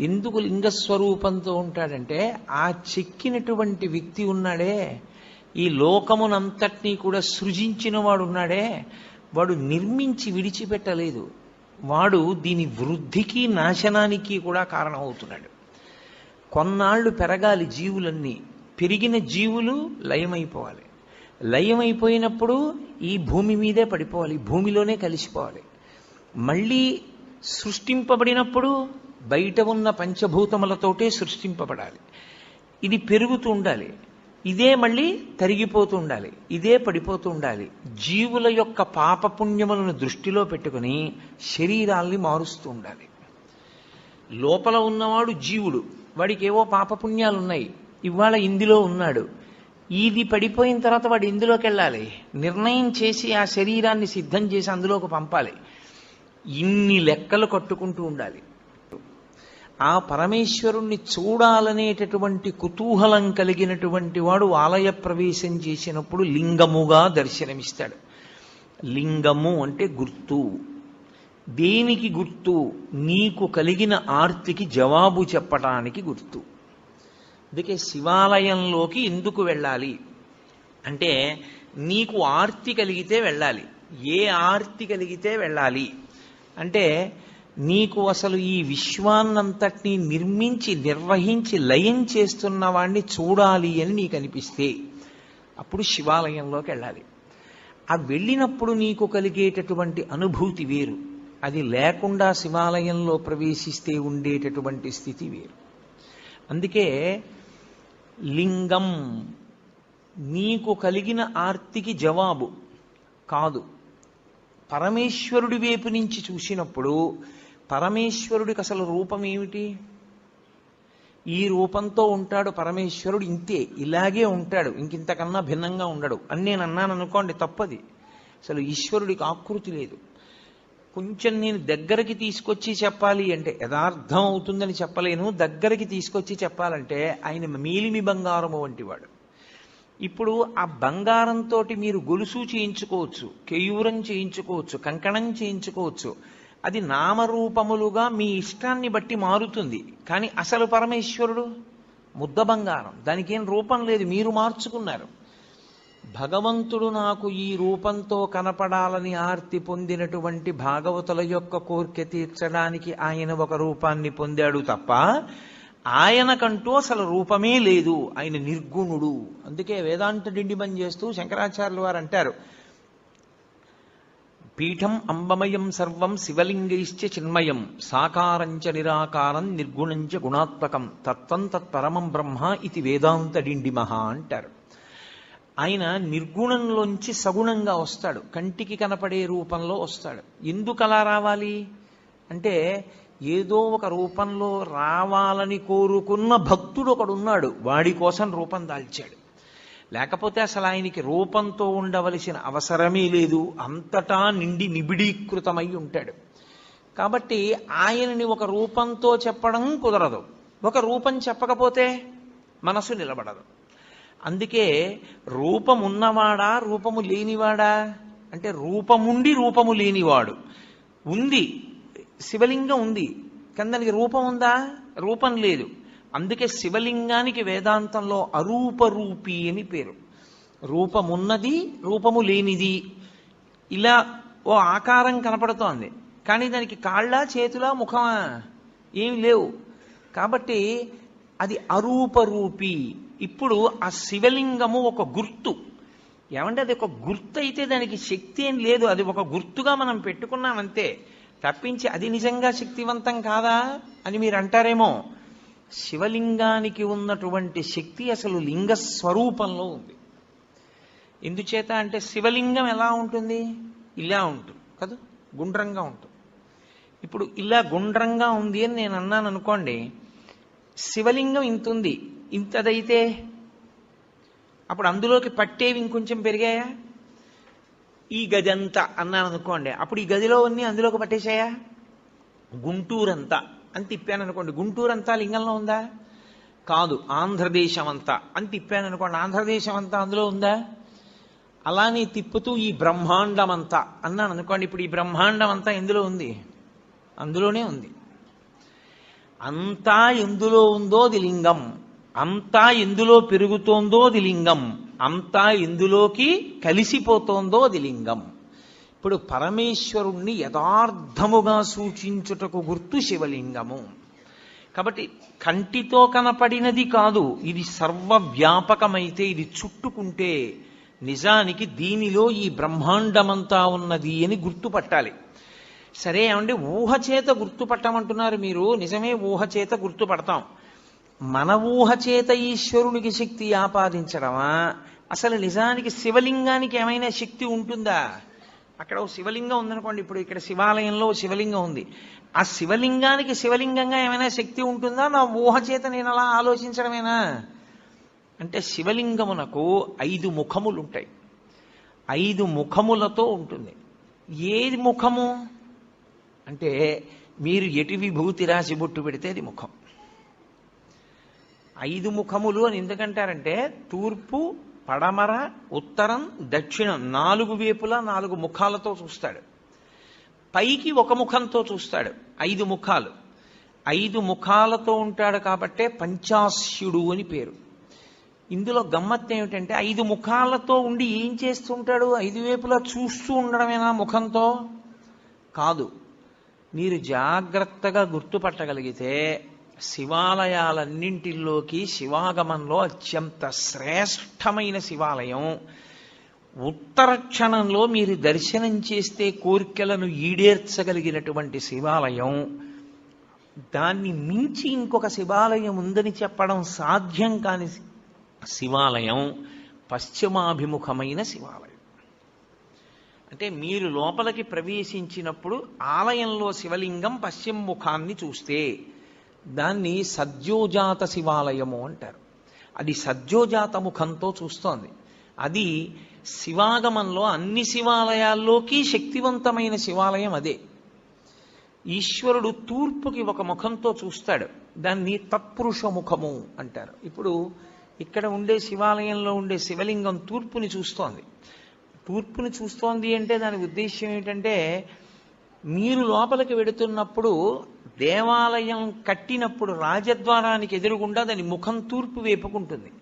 ఎందుకు లింగస్వరూపంతో ఉంటాడంటే ఆ చెక్కినటువంటి వ్యక్తి ఉన్నాడే ఈ లోకమునంతటినీ కూడా సృజించిన వాడు ఉన్నాడే వాడు నిర్మించి విడిచిపెట్టలేదు. వాడు దీని వృద్ధికి నాశనానికి కూడా కారణమవుతున్నాడు. కొన్నాళ్ళు పెరగాలి జీవులన్నీ. పెరిగిన జీవులు లయమైపోవాలి. లయమైపోయినప్పుడు ఈ భూమి మీదే పడిపోవాలి. భూమిలోనే కలిసిపోవాలి. మళ్ళీ సృష్టింపబడినప్పుడు బయట ఉన్న పంచభూతములతోటే సృష్టింపబడాలి. ఇది పెరుగుతూ ఉండాలి. ఇదే మళ్ళీ తరిగిపోతూ ఉండాలి. ఇదే పడిపోతూ ఉండాలి. జీవుల యొక్క పాపపుణ్యములను దృష్టిలో పెట్టుకుని శరీరాల్ని మారుస్తూ ఉండాలి. లోపల ఉన్నవాడు జీవుడు. వాడికి ఏవో పాపపుణ్యాలు ఉన్నాయి ఇవాళ ఇందులో ఉన్నాడు. ఇది పడిపోయిన తర్వాత వాడు ఇందులోకి వెళ్ళాలి. నిర్ణయం చేసి ఆ శరీరాన్ని సిద్ధం చేసి అందులోకి పంపాలి. ఇన్ని లెక్కలు కట్టుకుంటూ ఉండాలి. ఆ పరమేశ్వరుణ్ణి చూడాలనేటటువంటి కుతూహలం కలిగినటువంటి వాడు ఆలయ ప్రవేశం చేసినప్పుడు లింగముగా దర్శనమిస్తాడు. లింగము అంటే గుర్తు. దేనికి గుర్తు? నీకు కలిగిన ఆర్తికి జవాబు చెప్పటానికి గుర్తు. అందుకే శివాలయంలోకి ఎందుకు వెళ్ళాలి? అంటే నీకు ఆర్తి కలిగితే వెళ్ళాలి. ఏ ఆర్తి కలిగితే వెళ్ళాలి? అంటే నీకు అసలు ఈ విశ్వాన్నంతటినీ నిర్మించి నిర్వహించి లయం చేస్తున్న వాణ్ణి చూడాలి అని నీకు అనిపిస్తే అప్పుడు శివాలయంలోకి వెళ్ళాలి. ఆ వెళ్ళినప్పుడు నీకు కలిగేటటువంటి అనుభూతి వేరు. అది లేకుండా శివాలయంలో ప్రవేశిస్తే ఉండేటటువంటి స్థితి వేరు. అందుకే లింగం నీకు కలిగిన ఆర్తికి జవాబు కాదు. పరమేశ్వరుడి వైపు నుంచి చూసినప్పుడు పరమేశ్వరుడికి అసలు రూపం ఏమిటి? ఈ రూపంతో ఉంటాడు పరమేశ్వరుడు ఇంతే ఇలాగే ఉంటాడు ఇంకింతకన్నా భిన్నంగా ఉండడు. అని నేను అన్నాను అనుకోండి తప్పది. అసలు ఈశ్వరుడికి ఆకృతి లేదు. కొంచెం నేను దగ్గరికి తీసుకొచ్చి చెప్పాలి అంటే యథార్థం అవుతుందని చెప్పలేను. దగ్గరికి తీసుకొచ్చి చెప్పాలంటే ఆయన మేలిమి బంగారము వంటివాడు ఇప్పుడు ఆ బంగారంతో మీరు గొలుసు చేయించుకోవచ్చు కేయూరం చేయించుకోవచ్చు కంకణం చేయించుకోవచ్చు. అది నామరూపములుగా మీ ఇష్టాన్ని బట్టి మారుతుంది. కానీ అసలు పరమేశ్వరుడు ముద్ద బంగారం. దానికి ఏం రూపం లేదు. మీరు మార్చుకున్నారు. భగవంతుడు నాకు ఈ రూపంతో కనపడాలని ఆర్తి పొందినటువంటి భాగవతుల యొక్క కోరిక తీర్చడానికి ఆయన ఒక రూపాన్ని పొందాడు తప్ప ఆయనకంటూ అసలు రూపమే లేదు. ఆయన నిర్గుణుడు. అందుకే వేదాంత డిండిమని చేస్తూ శంకరాచార్యులు వారు అంటారు పీఠం అంబమయం సర్వం శివలింగైశ్చ చిన్మయం సాకారంచ నిరాకారం నిర్గుణంచ గుణాత్మకం తత్వం తత్పరమం బ్రహ్మ ఇది వేదాంత డిండిమహ అంటారు. ఆయన నిర్గుణంలోంచి సగుణంగా వస్తాడు కంటికి కనపడే రూపంలో వస్తాడు. ఎందుకు అలా రావాలి? అంటే ఏదో ఒక రూపంలో రావాలని కోరుకున్న భక్తుడు ఒకడున్నాడు వాడి కోసం రూపం దాల్చాడు. లేకపోతే అసలు ఆయనకి రూపంతో ఉండవలసిన అవసరమే లేదు. అంతటా నిండి నిబిడీకృతమై ఉంటాడు. కాబట్టి ఆయనని ఒక రూపంతో చెప్పడం కుదరదు. ఒక రూపం చెప్పకపోతే మనసు నిలబడదు. అందుకే రూపం ఉన్నవాడా రూపము లేనివాడా? అంటే రూపముండి రూపము లేనివాడు. ఉంది. శివలింగం ఉంది. కానీ దానికి రూపం ఉందా? రూపం లేదు. అందుకే శివలింగానికి వేదాంతంలో అరూపరూపి అని పేరు. రూపమున్నది రూపము లేనిది. ఇలా ఓ ఆకారం కనపడుతోంది. కానీ దానికి కాళ్ళ చేతుల ముఖమా ఏమి లేవు. కాబట్టి అది అరూపరూపి. ఇప్పుడు ఆ శివలింగము ఒక గుర్తు. ఏమంటే అది ఒక గుర్తు అయితే దానికి శక్తి ఏం లేదు. అది ఒక గుర్తుగా మనం పెట్టుకున్నామంతే. తప్పించి అది నిజంగా శక్తివంతం కాదా అని మీరు అంటారేమో. శివలింగానికి ఉన్నటువంటి శక్తి అసలు లింగ స్వరూపంలో ఉంది. ఎందుచేత అంటే శివలింగం ఎలా ఉంటుంది? ఇలా ఉంటుంది కదా? గుండ్రంగా ఉంటుంది. ఇప్పుడు ఇలా గుండ్రంగా ఉంది అని నేను అన్నాను అనుకోండి శివలింగం ఇంత ఉంది ఇంతదైతే అప్పుడు అందులోకి పట్టేవి ఇంకొంచెం పెరిగాయా? ఈ గది అంతా అన్నాను అనుకోండి అప్పుడు ఈ గదిలో అన్ని అందులోకి పట్టేశాయా? గుంటూరంతా. అని తిప్పాను అనుకోండి. గుంటూరు అంతా లింగంలో ఉందా? కాదు ఆంధ్రదేశం అంతా అని తిప్పాను అనుకోండి. ఆంధ్రదేశం అంతా అందులో ఉందా? అలానే తిప్పుతూ ఈ బ్రహ్మాండం అంతా అన్నాను అనుకోండి. ఇప్పుడు ఈ బ్రహ్మాండం అంతా ఎందులో ఉంది? అందులోనే ఉంది. అంతా ఎందులో ఉందో అది లింగం. అంతా ఎందులో పెరుగుతోందో అది లింగం. అంతా ఎందులోకి కలిసిపోతోందో అది లింగం. ఇప్పుడు పరమేశ్వరుణ్ణి యథార్థముగా సూచించుటకు గుర్తు శివలింగము. కాబట్టి కంటితో కనపడినది కాదు ఇది సర్వవ్యాపకమైతే ఇది చుట్టుకుంటే నిజానికి దీనిలో ఈ బ్రహ్మాండమంతా ఉన్నది అని గుర్తుపట్టాలి. సరే ఏమంటే ఊహ చేత గుర్తుపట్టమంటున్నారు మీరు నిజమే ఊహ చేత గుర్తుపడతాం. మన ఊహ చేత ఈశ్వరునికి శక్తి ఆపాదించడమా? అసలు నిజానికి శివలింగానికి ఏమైనా శక్తి ఉంటుందా? అక్కడ ఓ శివలింగం ఉందనుకోండి ఇప్పుడు ఇక్కడ శివాలయంలో శివలింగం ఉంది. ఆ శివలింగానికి శివలింగంగా ఏమైనా శక్తి ఉంటుందా? నా ఊహ చేత నేను అలా ఆలోచించడమేనా? అంటే శివలింగమునకు ఐదు ముఖములు ఉంటాయి ఐదు ముఖములతో ఉంటుంది. ఏది ముఖము? అంటే మీరు ఎటు విభూతి రాసి బొట్టు పెడితే అది ముఖం. ఐదు ముఖములు అని ఎందుకంటారంటే తూర్పు పడమర ఉత్తరం దక్షిణం. నాలుగు వైపులా నాలుగు ముఖాలతో చూస్తాడు. పైకి ఒక ముఖంతో చూస్తాడు. ఐదు ముఖాలు. ఐదు ముఖాలతో ఉంటాడు కాబట్టే పంచాస్యుడు అని పేరు. ఇందులో గమ్మత్తు ఏమిటంటే ఐదు ముఖాలతో ఉండి ఏం చేస్తుంటాడు? ఐదు వైపులా చూస్తూ ఉండడమేనా ముఖంతో? కాదు. మీరు జాగ్రత్తగా గుర్తుపట్టగలిగితే శివాలయాలన్నింటిలోకి శివాగమంలో అత్యంత శ్రేష్టమైన శివాలయం. ఉత్తర క్షణంలో మీరు దర్శనం చేస్తే కోరికలను ఈడేర్చగలిగినటువంటి శివాలయం. దాన్ని మించి ఇంకొక శివాలయం ఉందని చెప్పడం సాధ్యం కాని శివాలయం పశ్చిమాభిముఖమైన శివాలయం. అంటే మీరు లోపలికి ప్రవేశించినప్పుడు ఆలయంలో శివలింగం పశ్చిమ ముఖాన్ని చూస్తే దాన్ని సద్యోజాత శివాలయము అంటారు. అది సద్యోజాత ముఖంతో చూస్తోంది. అది శివాగమంలో అన్ని శివాలయాల్లోకి శక్తివంతమైన శివాలయం అదే. ఈశ్వరుడు తూర్పుకి ఒక ముఖంతో చూస్తాడు. దాన్ని తత్పురుష ముఖము అంటారు. ఇప్పుడు ఇక్కడ ఉండే శివాలయంలో ఉండే శివలింగం తూర్పుని చూస్తోంది. తూర్పుని చూస్తోంది అంటే దాని ఉద్దేశ్యం ఏంటంటే మీరు లోపలికి వెడుతున్నప్పుడు దేవాలయం కట్టినప్పుడు రాజద్వారానికి ఎదురుగుండా దాని ముఖం తూర్పు వేపుకుంటుంది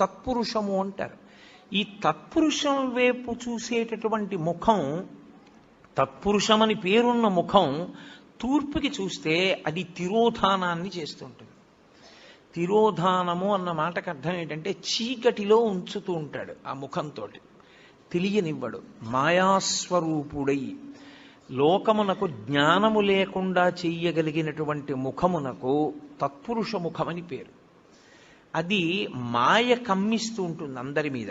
తత్పురుషము అంటారు. ఈ తత్పురుషం వైపు చూసేటటువంటి ముఖం తత్పురుషమని పేరున్న ముఖం తూర్పుకి చూస్తే అది తిరోధానాన్ని చేస్తుంటుంది. తిరోధానము అన్న మాటకు అర్థం ఏంటంటే చీకటిలో ఉంచుతూ ఉంటాడు ఆ ముఖంతో తెలియనివ్వడు. మాయాస్వరూపుడై లోకమునకు జ్ఞానము లేకుండా చెయ్యగలిగినటువంటి ముఖమునకు తత్పురుష ముఖమని పేరు. అది మాయ కమ్మిస్తూ ఉంటుంది అందరి మీద.